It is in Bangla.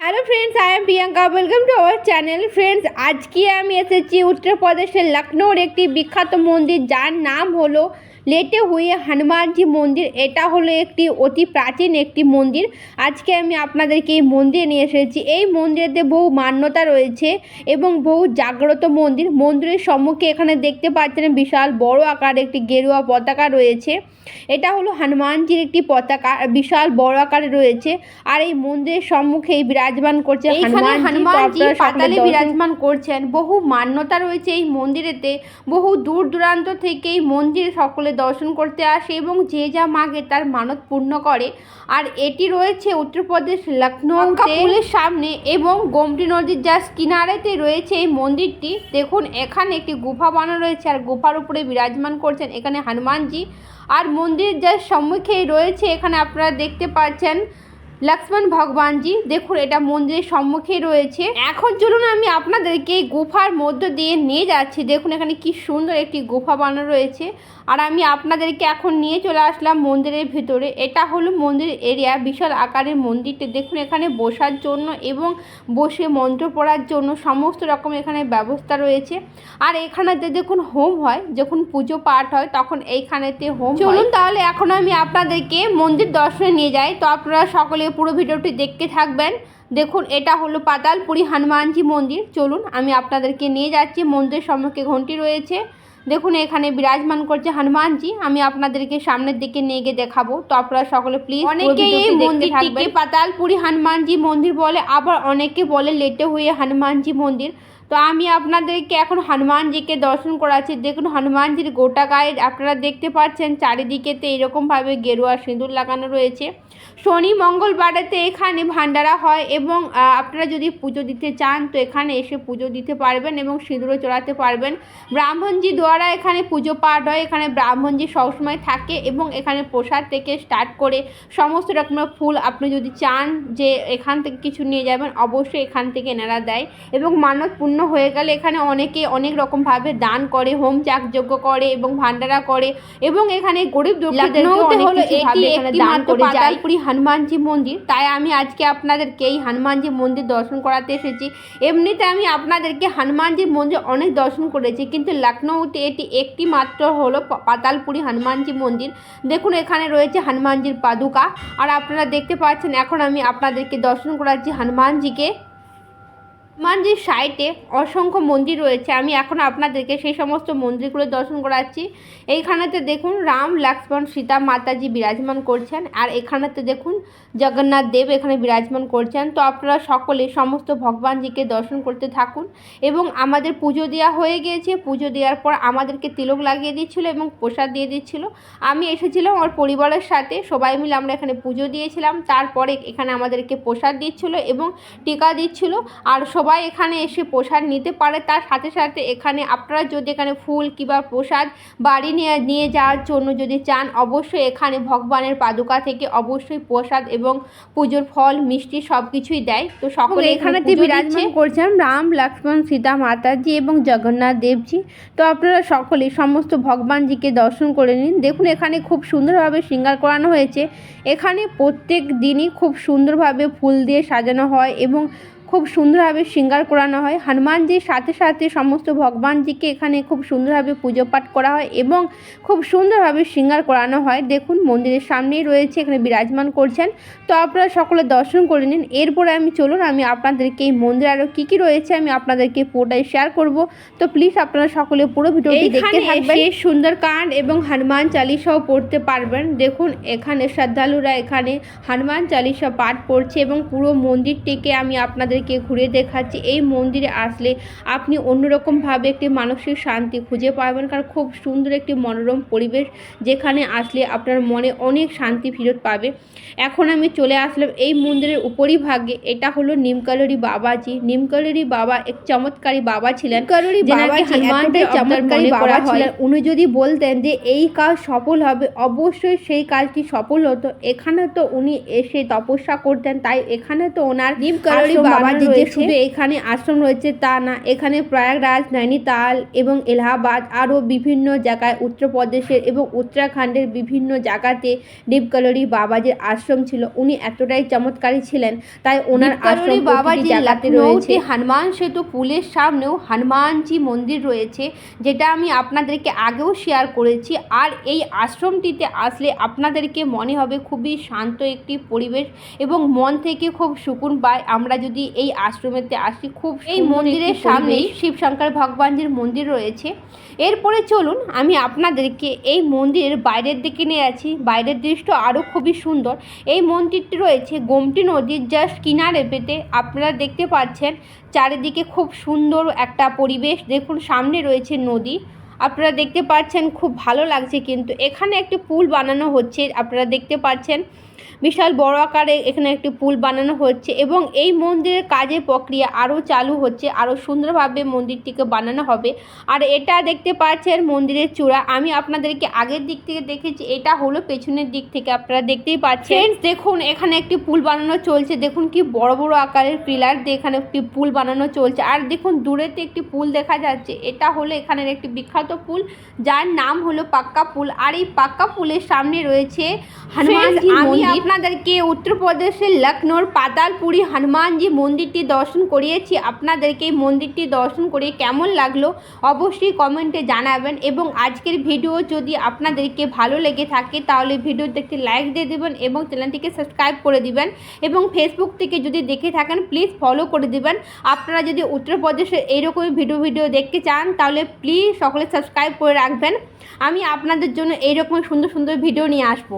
Hello friends I am Priyanka welcome to our channel friends আজকে আমি এসেছি উত্তরপ্রদেশের লখনৌর একটি বিখ্যাত মন্দির যার নাম হলো লেটে হুয়ে হনুমানজি মন্দির এটা হলো একটি অতি প্রাচীন একটি মন্দির। আজকে আমি আপনাদেরকে এই মন্দিরে নিয়ে এসেছি। এই মন্দিরেতে বহু মান্যতা রয়েছে এবং বহু জাগ্রত মন্দির। মন্দিরের সম্মুখে এখানে দেখতে পাচ্ছেন বিশাল বড় আকারের একটি গেরুয়া পতাকা রয়েছে। এটা হলো হনুমানজির একটি পতাকা বিশাল বড় আকারে রয়েছে। আর এই মন্দিরের সম্মুখে বিরাজমান করছে হনুমানজি। পাতালে বিরাজমান করছেন। বহু মান্যতা রয়েছে এই মন্দিরেতে। বহু দূর দূরান্ত থেকে এই মন্দিরে সকলে দর্শন করতে আসে এবং যে যা মাগে তার মানত পূর্ণ করে। আর এটি রয়েছে উত্তরপ্রদেশ লখনৌতে পুলের সামনে এবং গোমটি নদীর জাস্ট কিনারেতে রয়েছে এই মন্দিরটি। দেখুন এখানে একটি গুফা বানা রয়েছে আর গুফার উপরে বিরাজমান করছেন এখানে হনুমানজি। আর মন্দির যার সম্মুখে রয়েছে এখানে আপনারা দেখতে পাচ্ছেন লক্ষ্মণ ভগবানজি, দেখুন এটা মন্দিরের সম্মুখেই রয়েছে। এখন চলুন আমি আপনাদেরকে এই গুফার মধ্য দিয়ে নিয়ে যাচ্ছি। দেখুন এখানে কি সুন্দর একটি গুফা বানানো রয়েছে। আর আমি আপনাদেরকে এখন নিয়ে চলে আসলাম মন্দিরের ভিতরে। এটা হলো মন্দির এরিয়া, বিশাল আকারের মন্দিরটি। দেখুন এখানে বসার জন্য এবং বসে মন্ত্র পড়ার জন্য সমস্ত রকম এখানে ব্যবস্থা রয়েছে। আর এখানেতে দেখুন হোম হয়। যখন পুজো পাঠ হয়, তখন এইখানেতে হোম চলুন তাহলে এখন আমি আপনাদেরকে মন্দির দর্শনে নিয়ে যাই। তো আপনারা সকলে পুরো ভিডিওটি দেখতে থাকবেন। দেখুন এটা হলো পাতালপুরি হনুমানজি মন্দির। চলুন আমি আপনাদেরকে নিয়ে যাচ্ছি। মন্দিরের সম্মুখে ঘন্টি রয়েছে। দেখুন এখানে বিরাজমান করছে হনুমানজি। আমি আপনাদেরকে সামনের দিকে নিয়ে গিয়ে দেখাবো। তো আপনারা সকলে প্লিজ অনেকে এই মন্দিরটিকে পাতালপুরি হনুমানজি মন্দির বলে আবার অনেকে বলে লেটে হয়ে হনুমানজি মন্দির। তো আমি আপনাদেরকে এখন হনুমানজিকে দর্শন করাচ্ছি। দেখুন, হনুমানজির গোটা গায়ে আপনারা দেখতে পাচ্ছেন, চারিদিকেতে এরকমভাবে গেরুয়া সিঁদুর লাগানো রয়েছে। শনি মঙ্গলবারেতে এখানে ভান্ডারা হয় এবং আপনারা যদি পুজো দিতে চান তো এখানে এসে পুজো দিতে পারবেন এবং সিঁদুরও চড়াতে পারবেন। ব্রাহ্মণজি দ্বারা এখানে পুজো পাঠ হয়, এখানে ব্রাহ্মণজি সবসময় থাকে এবং এখানে প্রসাদ থেকে স্টার্ট করে সমস্ত রকমের ফুল আপনি যদি চান যে এখান থেকে কিছু নিয়ে যাবেন, অবশ্যই এখান থেকে এনারা দেয় এবং মানব পূর্ণ হয়ে গেলে এখানে অনেকে অনেক রকমভাবে দান করে হোম চাকযজ্ঞ করে এবং ভান্ডারা করে এবং এখানে গরিব পাতালপুরি হনুমানজি মন্দির। তাই আমি আজকে আপনাদেরকে এই হনুমানজি মন্দির দর্শন করাতে এসেছি। এমনিতে আমি আপনাদেরকে হনুমানজির মন্দির অনেক দর্শন করেছি কিন্তু লখনৌতে এটি একটি মাত্র হলো পাতালপুরি হনুমানজি মন্দির। দেখুন এখানে রয়েছে হনুমানজির পাদুকা। আর আপনারা দেখতে পাচ্ছেন এখন আমি আপনাদেরকে দর্শন করাচ্ছি হনুমানজিকে। হনুমানজির সাইটে অসংখ্য মন্দির রয়েছে। আমি এখন আপনাদেরকে সেই সমস্ত মন্দিরগুলো দর্শন করাচ্ছি। এইখানেতে দেখুন রাম, লক্ষ্মণ, সীতা, মাতাজি বিরাজমান করছেন। আর এখানেতে দেখুন জগন্নাথ দেব এখানে বিরাজমান করছেন। তো আপনারা সকলে সমস্ত ভগবানজিকে দর্শন করতে থাকুন এবং আমাদের পুজো দেওয়া হয়ে গিয়েছে। পুজো দেওয়ার পর আমাদেরকে তিলক লাগিয়ে দিচ্ছিল এবং প্রসাদ দিয়ে দিচ্ছিল। আমি এসেছিলাম আমার পরিবারের সাথে, সবাই মিলে আমরা এখানে পুজো দিয়েছিলাম। তারপরে এখানে আমাদেরকে প্রসাদ দিচ্ছিল এবং টিকা দিচ্ছিল। আর সবাই এখানে এসে প্রসাদ নিতে পারে। তার সাথে সাথে এখানে আপনারা যদি এখানে ফুল কিংবা প্রসাদ বাড়ি নিয়ে নিয়ে যাওয়ার জন্য যদি চান অবশ্যই এখানে ভগবানের পাদুকা থেকে অবশ্যই প্রসাদ এবং পুজোর ফল মিষ্টি সব কিছুই দেয়। তো সকলে এখানে বিরাজমান করছেন রাম লক্ষ্মণ সীতা মাতাজি এবং জগন্নাথ দেবজি। তো আপনারা সকলে সমস্ত ভগবানজিকে দর্শন করে নিন। দেখুন এখানে খুব সুন্দরভাবে শৃঙ্গার করানো হয়েছে। এখানে প্রত্যেক দিনই খুব সুন্দরভাবে ফুল দিয়ে সাজানো হয় এবং খুব সুন্দরভাবে শৃঙ্গার করানো হয়। হনুমানজির সাথে সাথে সমস্ত ভগবানজিকে এখানে খুব সুন্দরভাবে পুজো পাঠ করা হয় এবং খুব সুন্দরভাবে শৃঙ্গার করানো হয়। দেখুন মন্দিরের সামনেই রয়েছে এখানে বিরাজমান করছেন। তো আপনারা সকলে দর্শন করে নিন। এরপরে আমি চলুন আমি আপনাদেরকে এই মন্দিরে আরও কী কী রয়েছে আমি আপনাদেরকে পুরোটাই শেয়ার করব। তো প্লিজ আপনারা সকলে পুরো ভিডিওটি দেখতে থাকবেন। সুন্দরকাণ্ড এবং হনুমান চালিসাও পড়তে পারবেন। দেখুন এখানে শ্রদ্ধালুরা এখানে হনুমান চালিসা পাঠ পড়ছে এবং পুরো মন্দিরটিকে আমি আপনাদেরকে ঘুরে দেখাচ্ছি এই মন্দিরে আসলে আপনি অন্যরকমভাবে একটি মানসিক শান্তি খুঁজে পাবেন। কারণ খুব সুন্দর একটি মনোরম পরিবেশ যেখানে আসলে আপনার মনে অনেক শান্তি ফেরত পাবে। এখন আমি চলে আসলাম এই মন্দিরের উপরিভাগে। এটা হলো নিমকালরি বাবাজি। নিমকালরি বাবা এক চমৎকারী বাবা ছিলেন। এতটাই চমৎকারী বাবা ছিলেন। উনি যদি বলতেন যে এই কাজ সফল হবে অবশ্যই সেই কাজটি সফল হতো। এখানে তো উনি এসে তপস্যা করতেন তাই এখানে তো ওনার নিমকালরি বাবা বাবাজি যে শুধু এখানে আশ্রম রয়েছে তা না এখানে প্রয়াগরাজ নৈনিতাল এবং এলাহাবাদ আরও বিভিন্ন জায়গায় উত্তরপ্রদেশের এবং উত্তরাখণ্ডের বিভিন্ন জায়গাতে ডিপকালরি বাবাজির আশ্রম ছিল। উনি এতটাই চমৎকারী ছিলেন তাই ওনার আশ্রম বাবাজি বাবাজি জায়গাতে রয়েছে। হনুমান সেতু পুলের সামনেও হনুমানজি মন্দির রয়েছে যেটা আমি আপনাদেরকে আগেও শেয়ার করেছি। আর এই আশ্রমটিতে আসলে আপনাদেরকে মনে হবে খুবই শান্ত একটি পরিবেশ এবং মন থেকে খুব সুকুন পায়। আমরা যদি এই আশ্রমেতে আসি। খুব এই মন্দিরের একটি সামনেই পরিবেশ। শিব শঙ্কর ভগবানজির মন্দির রয়েছে। এরপরে চলুন আমি আপনাদেরকে এই মন্দিরের বাইরের দিকে নিয়ে আছি বাইরের দৃশ্য আরও খুবই সুন্দর। এই মন্দিরটি রয়েছে গোমটি নদীর জাস্ট কিনারে পেতে। আপনারা দেখতে পাচ্ছেন চারিদিকে খুব সুন্দর একটা পরিবেশ। দেখুন সামনে রয়েছে নদী। আপনারা দেখতে পাচ্ছেন খুব ভালো লাগছে কিন্তু। এখানে একটি পুল বানানো হচ্ছে আপনারা দেখতে পাচ্ছেন। বিশাল বড় আকারে এখানে একটি পুল বানানো হচ্ছে এবং এই মন্দিরের কাজের প্রক্রিয়া আরও চালু হচ্ছে আরও সুন্দরভাবে মন্দিরটিকে বানানো হবে। আর এটা দেখতে পাচ্ছেন মন্দিরের চূড়া। আমি আপনাদেরকে আগের দিক থেকে দেখেছি এটা হলো পেছনের দিক থেকে আপনারা দেখতেই পাচ্ছেন। দেখুন এখানে একটি পুল বানানো চলছে। দেখুন কি বড় বড় আকারের পিলার দিয়ে এখানে একটি পুল বানানো চলছে। আর দেখুন দূরেতে একটি পুল দেখা যাচ্ছে। এটা হলো এখানের একটি বিখ্যাত পুল যার নাম হলো পাক্কা পুল। আর এই পাক্কা পুলের সামনে রয়েছে হনুমানজি আপনাদেরকে উত্তরপ্রদেশের লখনৌর পাতালপুরি হনুমানজি মন্দিরটি দর্শন করিয়েছি। আপনাদেরকে এই মন্দিরটি দর্শন করে কেমন লাগল অবশ্যই কমেন্টে জানাবেন এবং আজকের ভিডিও যদি আপনাদেরকে ভালো লেগে থাকে তাহলে ভিডিওতে দেখতে লাইক দিয়ে দেবেন এবং চ্যানেলটিকে সাবস্ক্রাইব করে দিবেন এবং ফেসবুক থেকে যদি দেখে থাকেন প্লিজ ফলো করে দিবেন। আপনারা যদি উত্তরপ্রদেশের এইরকমই ভিডিও ভিডিও দেখতে চান তাহলে প্লিজ সকলে সাবস্ক্রাইব করে রাখবেন। আমি আপনাদের জন্য এইরকম সুন্দর সুন্দর ভিডিও নিয়ে আসব।